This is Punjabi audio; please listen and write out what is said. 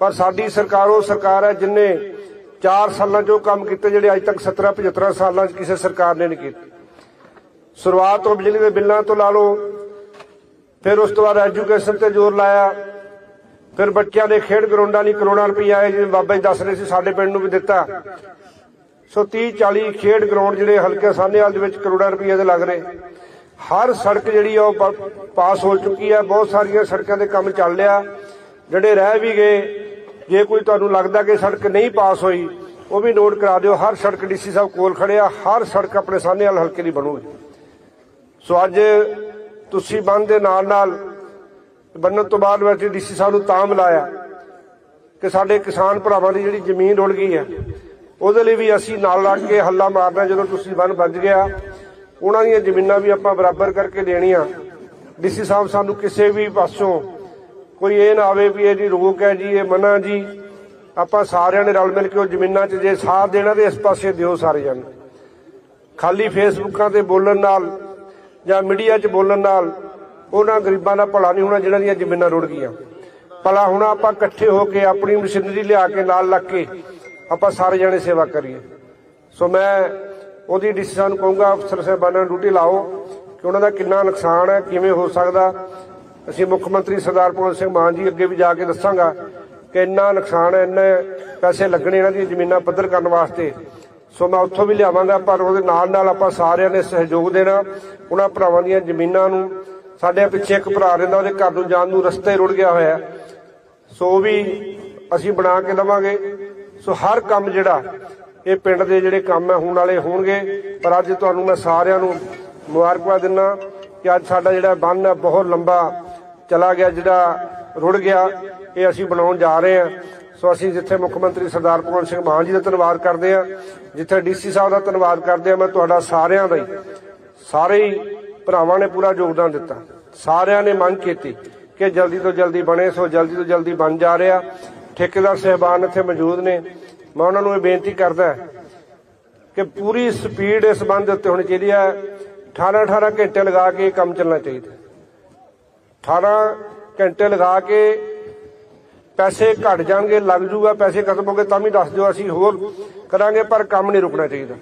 ਪਰ ਸਾਡੀ ਸਰਕਾਰ ਉਹ ਸਰਕਾਰ ਹੈ ਜਿਨੇ 4 ਸਾਲਾਂ 'ਚ ਉਹ ਕੰਮ ਕੀਤੇ ਜਿਹੜੇ ਅੱਜ ਤੱਕ 17 75 ਸਾਲਾਂ 'ਚ ਕਿਸੇ ਸਰਕਾਰ ਨੇ ਨਹੀਂ ਕੀਤੇ। ਸ਼ੁਰੂਆਤ ਤੋਂ ਬਿਜਲੀ ਦੇ ਬਿੱਲਾਂ ਤੋਂ ਲਾ ਲਓ, ਫਿਰ ਉਸ ਤੋਂ ਬਾਅਦ ਐਜੂਕੇਸ਼ਨ ਤੇ ਜ਼ੋਰ ਲਾਇਆ, ਫਿਰ ਬੱਚਿਆਂ ਦੇ ਖੇਡ ਗਰਾਊਂਡਾਂ ਲਈ ਕਰੋੜਾਂ ਰੁਪਏ ਆਏ ਜਿਵੇਂ ਬਾਬਾ ਜੀ ਦੱਸ ਰਹੇ ਸੀ ਸਾਡੇ ਪਿੰਡ ਨੂੰ ਵੀ ਦਿੱਤਾ। ਸੋ 30 40 ਖੇਡ ਗਰਾਊਂਡ ਜਿਹੜੇ ਹਲਕੇ ਸਾਹਨੇਵਾਲ ਦੇ ਵਿੱਚ ਕਰੋੜਾਂ ਰੁਪਏ ਦੇ ਲੱਗ ਰਹੇ। ਹਰ ਸੜਕ ਜਿਹੜੀ ਆ ਉਹ ਪਾਸ ਹੋ ਚੁੱਕੀ ਹੈ ਬਹੁਤ ਸਾਰੀਆਂ ਸੜਕਾਂ ਦੇ ਕੰਮ ਚੱਲ ਰਿਹਾ। ਜਿਹੜੇ ਰਹਿ ਵੀ ਗਏ ਜੇ ਕੋਈ ਤੁਹਾਨੂੰ ਲੱਗਦਾ ਕਿ ਸੜਕ ਨਹੀਂ ਪਾਸ ਹੋਈ, ਉਹ ਵੀ ਨੋਟ ਕਰਾ ਦਿਓ। ਹਰ ਸੜਕ ਡੀਸੀ ਸਾਹਿਬ ਕੋਲ ਖੜਿਆ ਹਰ ਸੜਕ ਆਪਣੇ ਸਾਹਨੇਵਾਲ ਹਲਕੇ ਦੀ ਬਣੂਗੀ। ਸੋ ਅੱਜ ਤੁਸੀਂ ਬੰਦ ਦੇ ਨਾਲ ਨਾਲ ਬੰਨਣ ਤੋਂ ਬਾਅਦ ਵੈਸੇ ਡੀਸੀ ਸਾਹਿਬ ਨੂੰ ਤਾਂ ਮਿਲਾਇਆ ਕਿ ਸਾਡੇ ਕਿਸਾਨ ਭਰਾਵਾਂ ਦੀ ਜਿਹੜੀ ਜ਼ਮੀਨ ਰੁੜ ਗਈ ਹੈ, ਉਹਦੇ ਲਈ ਵੀ ਅਸੀਂ ਨਾਲ ਲੱਗ ਕੇ ਹੱਲਾ ਮਾਰਨਾ ਜਦੋਂ ਤੁਸੀਂ ਬੰਨ ਵੱਜ ਗਿਆ, ਉਹਨਾਂ ਦੀਆਂ ਜ਼ਮੀਨਾਂ ਵੀ ਆਪਾਂ ਬਰਾਬਰ ਕਰਕੇ ਦੇਣੀਆਂ। ਡੀਸੀ ਸਾਹਿਬ ਸਾਨੂੰ ਕਿਸੇ ਵੀ ਪਾਸੋਂ ਕੋਈ ਇਹ ਨਾ ਆਵੇ ਵੀ ਇਹਦੀ ਰੋਕ ਹੈ ਜੀ, ਇਹ ਮਨਾ ਜੀ। ਆਪਾਂ ਸਾਰਿਆਂ ਨੇ ਰਲ ਮਿਲ ਕੇ ਉਹ ਜ਼ਮੀਨਾਂ 'ਚ ਜੇ ਸਾਥ ਦੇਣਾ ਤੇ ਇਸ ਪਾਸੇ ਦਿਓ ਸਾਰੇ ਜਣ। ਖਾਲੀ ਫੇਸਬੁੱਕਾਂ ਤੇ ਬੋਲਣ ਨਾਲ ਜਾਂ ਮੀਡੀਆ 'ਚ ਬੋਲਣ ਨਾਲ ਉਹਨਾਂ ਗਰੀਬਾਂ ਦਾ ਭਲਾ ਨਹੀਂ ਹੋਣਾ ਜਿਹਨਾਂ ਦੀਆਂ ਜ਼ਮੀਨਾਂ ਰੁੜ ਗਈਆਂ। ਭਲਾ ਹੁਣ ਆਪਾਂ ਇਕੱਠੇ ਹੋ ਕੇ ਆਪਣੀ ਮਸ਼ੀਨਰੀ ਲਿਆ ਕੇ ਨਾਲ ਲੱਗ ਕੇ ਆਪਾਂ ਸਾਰੇ ਜਣੇ ਸੇਵਾ ਕਰੀਏ। ਸੋ ਮੈਂ ਉਹਦੀ ਡੀਸੀ ਨੂੰ ਕਹੂੰਗਾ, ਅਫਸਰ ਸਾਹਿਬਾਨਾਂ ਨੂੰ ਡਿਊਟੀ ਲਾਓ ਕਿ ਉਹਨਾਂ ਦਾ ਕਿੰਨਾ ਨੁਕਸਾਨ ਹੈ, ਕਿਵੇਂ ਹੋ ਸਕਦਾ। ਅਸੀਂ ਮੁੱਖ ਮੰਤਰੀ ਸਰਦਾਰ ਭਗਵੰਤ ਸਿੰਘ ਮਾਨ ਜੀ ਅੱਗੇ ਵੀ ਜਾ ਕੇ ਦੱਸਾਂਗਾ ਕਿ ਇੰਨਾ ਨੁਕਸਾਨ ਹੈ ਇੰਨੇ ਪੈਸੇ ਲੱਗਣੇ ਇਹਨਾਂ ਦੀਆਂ ਜ਼ਮੀਨਾਂ ਪੱਧਰ ਕਰਨ ਵਾਸਤੇ। ਸੋ ਮੈਂ ਉੱਥੋਂ ਵੀ ਲਿਆਵਾਂਗਾ, ਪਰ ਉਹਦੇ ਨਾਲ ਨਾਲ ਆਪਾਂ ਸਾਰਿਆਂ ਨੇ ਸਹਿਯੋਗ ਦੇਣਾ, ਉਹਨਾਂ ਭਰਾਵਾਂ ਦੀਆਂ ਜ਼ਮੀਨਾਂ ਨੂੰ। ਸਾਡੇ ਪਿੱਛੇ ਇੱਕ ਭਰਾ ਰਹਿੰਦਾ, ਉਹਦੇ ਘਰ ਨੂੰ ਜਾਣ ਨੂੰ ਰਸਤੇ ਰੁੜ ਗਿਆ ਹੋਇਆ। ਸੋ ਉਹ ਵੀ ਅਸੀਂ ਬਣਾ ਕੇ ਲਵਾਂਗੇ ਸੋ ਹਰ ਕੰਮ ਜਿਹੜਾ, ਇਹ ਪਿੰਡ ਦੇ ਜਿਹੜੇ ਕੰਮ ਹੈ, ਹੋਣ ਵਾਲੇ ਹੋਣਗੇ। ਪਰ ਅੱਜ ਤੁਹਾਨੂੰ ਮੈਂ ਸਾਰਿਆਂ ਨੂੰ ਮੁਬਾਰਕਬਾਦ ਦਿੰਦਾ ਕਿ ਅੱਜ ਸਾਡਾ ਜਿਹੜਾ ਬੰਨ ਹੈ, ਬਹੁਤ ਲੰਬਾ ਚਲਾ ਗਿਆ, ਜਿਹੜਾ ਰੁੜ ਗਿਆ, ਇਹ ਅਸੀਂ ਬਣਾਉਣ ਜਾ ਰਹੇ ਹਾਂ। ਸੋ ਅਸੀਂ ਜਿੱਥੇ ਮੁੱਖ ਮੰਤਰੀ ਸਰਦਾਰ ਭਗਵੰਤ ਸਿੰਘ ਮਾਨ ਜੀ ਦਾ ਧੰਨਵਾਦ ਕਰਦੇ ਹਾਂ, ਜਿੱਥੇ ਡੀਸੀ ਸਾਹਿਬ ਦਾ ਧੰਨਵਾਦ ਕਰਦੇ ਹਾਂ, ਮੈਂ ਤੁਹਾਡਾ ਸਾਰਿਆਂ ਦਾ ਹੀ, ਸਾਰੇ ਹੀ ਭਰਾਵਾਂ ਨੇ ਪੂਰਾ ਯੋਗਦਾਨ ਦਿੱਤਾ। ਸਾਰਿਆਂ ਨੇ ਮੰਗ ਕੀਤੀ ਕਿ ਜਲਦੀ ਤੋਂ ਜਲਦੀ ਬਣੇ, ਸੋ ਜਲਦੀ ਤੋਂ ਜਲਦੀ ਬਣ ਜਾ ਰਿਹਾ। ਠੇਕੇਦਾਰ ਸਹਿਬਾਨ ਇੱਥੇ ਮੌਜੂਦ ਨੇ। ਮੈਂ ਉਹਨਾਂ ਨੂੰ ਇਹ ਬੇਨਤੀ ਕਰਦਾ ਕਿ ਪੂਰੀ ਸਪੀਡ ਇਸ ਬੰਦ ਉੱਤੇ ਹੋਣੀ ਚਾਹੀਦੀ ਹੈ। 18 18 ਘੰਟੇ ਲਗਾ ਕੇ ਇਹ ਕੰਮ ਚੱਲਣਾ ਚਾਹੀਦਾ 18 ਘੰਟੇ ਲਗਾ ਕੇ ਪੈਸੇ ਘਟ ਜਾਣਗੇ, ਲੱਗ ਜੂਗਾ, ਪੈਸੇ ਖਤਮ ਹੋ ਗਏ ਤਾਂ ਵੀ ਦੱਸ ਦਿਓ, ਅਸੀਂ ਹੋਰ ਕਰਾਂਗੇ, ਪਰ ਕੰਮ ਨਹੀਂ ਰੁਕਣਾ ਚਾਹੀਦਾ।